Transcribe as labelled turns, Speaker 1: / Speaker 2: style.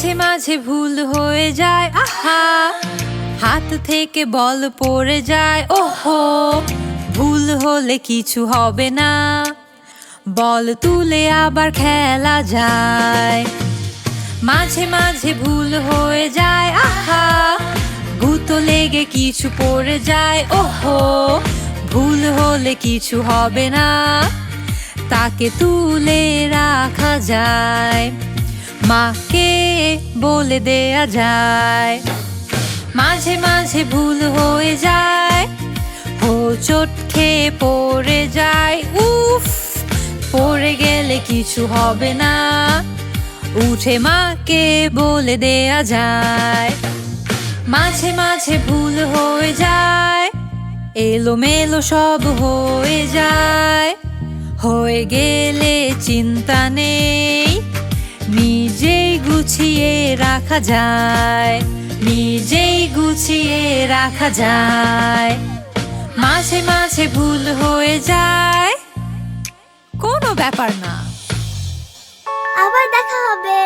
Speaker 1: মাঝে মাঝে ভুল হয়ে যায়, আহা। হাত থেকে বল পড়ে যায়, ওহো। ভুল হলে কিছু হবে না। বল তুলে আবার খেলা যায়। মাঝে মাঝে ভুল হয়ে যায়, আহা। গুতো লেগে কিছু পড়ে যায়, ওহো। ভুল হলে কিছু হবে না। তাকে তুলে রাখা যায়। মাকে বলে দেয়া যায়। মাঝে মাঝে ভুল হয়ে যায় চোট খেয়ে পড়ে যায়। উফ, পড়ে গেলে কিছু হবে না। উঠে মাকে বলে দেয়া যায়। মাঝে মাঝে ভুল হয়ে যায়, এলোমেলো সব হয়ে যায়। হয়ে গেলে চিন্তা নেই। নিজেই গুছিয়ে রাখা যায়, নিজেই গুছিয়ে রাখা যায়। মাঝে মাঝে ভুল হয়ে যায়, কোনো ব্যাপার না।
Speaker 2: আবার দেখা হবে।